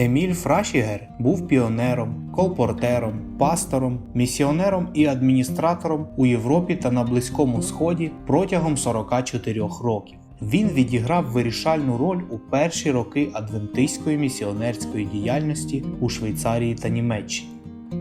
Еміль Фрашігер був піонером, колпортером, пастором, місіонером і адміністратором у Європі та на Близькому Сході протягом 44 років. Він відіграв вирішальну роль у перші роки адвентистської місіонерської діяльності у Швейцарії та Німеччині.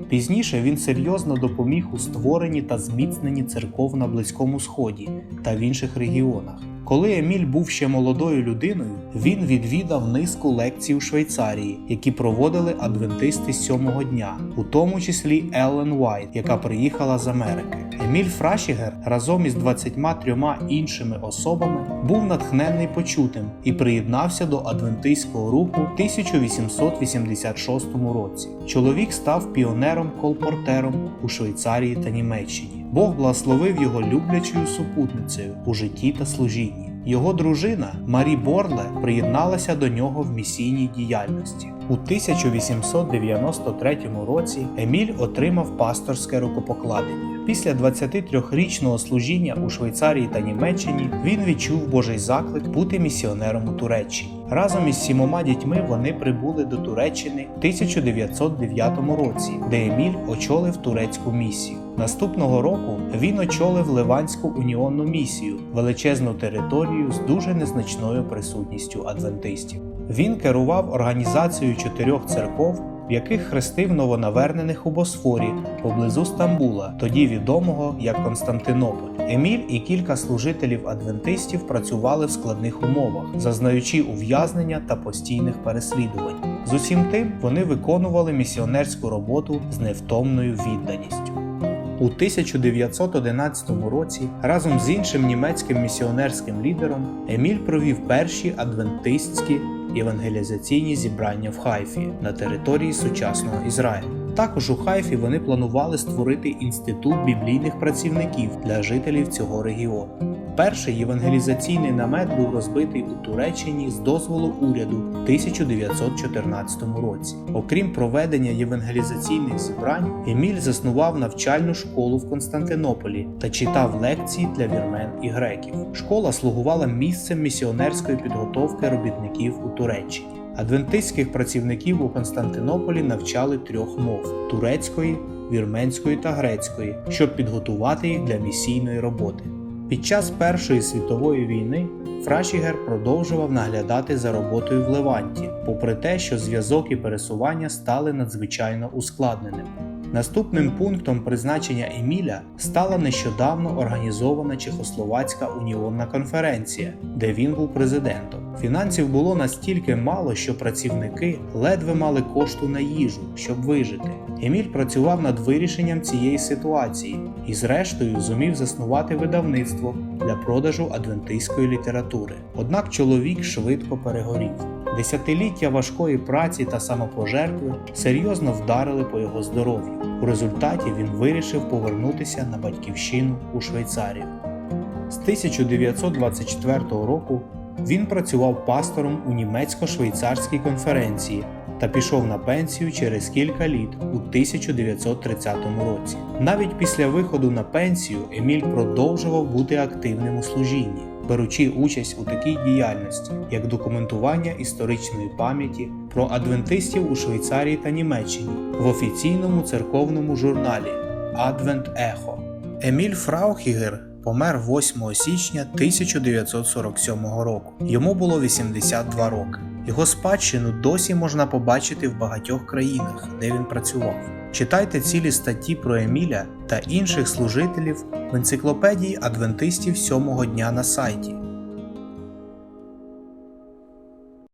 Пізніше він серйозно допоміг у створенні та зміцненні церков на Близькому Сході та в інших регіонах. Коли Еміль був ще молодою людиною, він відвідав низку лекцій у Швейцарії, які проводили адвентисти сьомого дня, у тому числі Еллен Уайт, яка приїхала з Америки. Еміль Фрашігер разом із 23 іншими особами був натхнений почутим і приєднався до адвентистського руху в 1886 році. Чоловік став піонером-колпортером у Швейцарії та Німеччині. Бог благословив його люблячою супутницею у житті та служінні. Його дружина Марі Борле приєдналася до нього в місійній діяльності. У 1893 році Еміль отримав пасторське рукопокладення. Після 23-річного служіння у Швейцарії та Німеччині він відчув Божий заклик бути місіонером у Туреччині. Разом із сімома дітьми вони прибули до Туреччини в 1909 році, де Еміль очолив турецьку місію. Наступного року він очолив Ливанську уніонну місію, величезну територію з дуже незначною присутністю адвентистів. Він керував організацією чотирьох церков, в яких хрестив новонавернених у Босфорі поблизу Стамбула, тоді відомого як Константинополь. Еміль і кілька служителів адвентистів працювали в складних умовах, зазнаючи ув'язнення та постійних переслідувань. З усім тим вони виконували місіонерську роботу з невтомною відданістю. У 1911 році разом з іншим німецьким місіонерським лідером Еміль провів перші адвентистські євангелізаційні зібрання в Хайфі на території сучасного Ізраїлю. Також у Хайфі вони планували створити інститут біблійних працівників для жителів цього регіону. Перший євангелізаційний намет був розбитий у Туреччині з дозволу уряду в 1914 році. Окрім проведення євангелізаційних зібрань, Еміль заснував навчальну школу в Константинополі та читав лекції для вірмен і греків. Школа слугувала місцем місіонерської підготовки робітників у Туреччині. Адвентистських працівників у Константинополі навчали трьох мов турецької, вірменської та грецької, щоб підготувати їх для місійної роботи. Під час Першої світової війни Фрашігер продовжував наглядати за роботою в Леванті, попри те, що зв'язок і пересування стали надзвичайно ускладненими. Наступним пунктом призначення Еміля стала нещодавно організована Чехословацька уніонна конференція, де він був президентом. Фінансів було настільки мало, що працівники ледве мали кошту на їжу, щоб вижити. Еміль працював над вирішенням цієї ситуації і, зрештою, зумів заснувати видавництво для продажу адвентистської літератури. Однак чоловік швидко перегорів. Десятиліття важкої праці та самопожертви серйозно вдарили по його здоров'ю. У результаті він вирішив повернутися на батьківщину у Швейцарію. З 1924 року він працював пастором у німецько-швейцарській конференції та пішов на пенсію через кілька літ у 1930 році. Навіть після виходу на пенсію Еміль продовжував бути активним у служінні, беручи участь у такій діяльності, як документування історичної пам'яті про адвентистів у Швейцарії та Німеччині в офіційному церковному журналі Адвент Ехо. Еміль Фраухігер помер 8 січня 1947 року. Йому було 82 роки. Його спадщину досі можна побачити в багатьох країнах, де він працював. Читайте цілі статті про Еміля та інших служителів в енциклопедії адвентистів сьомого дня на сайті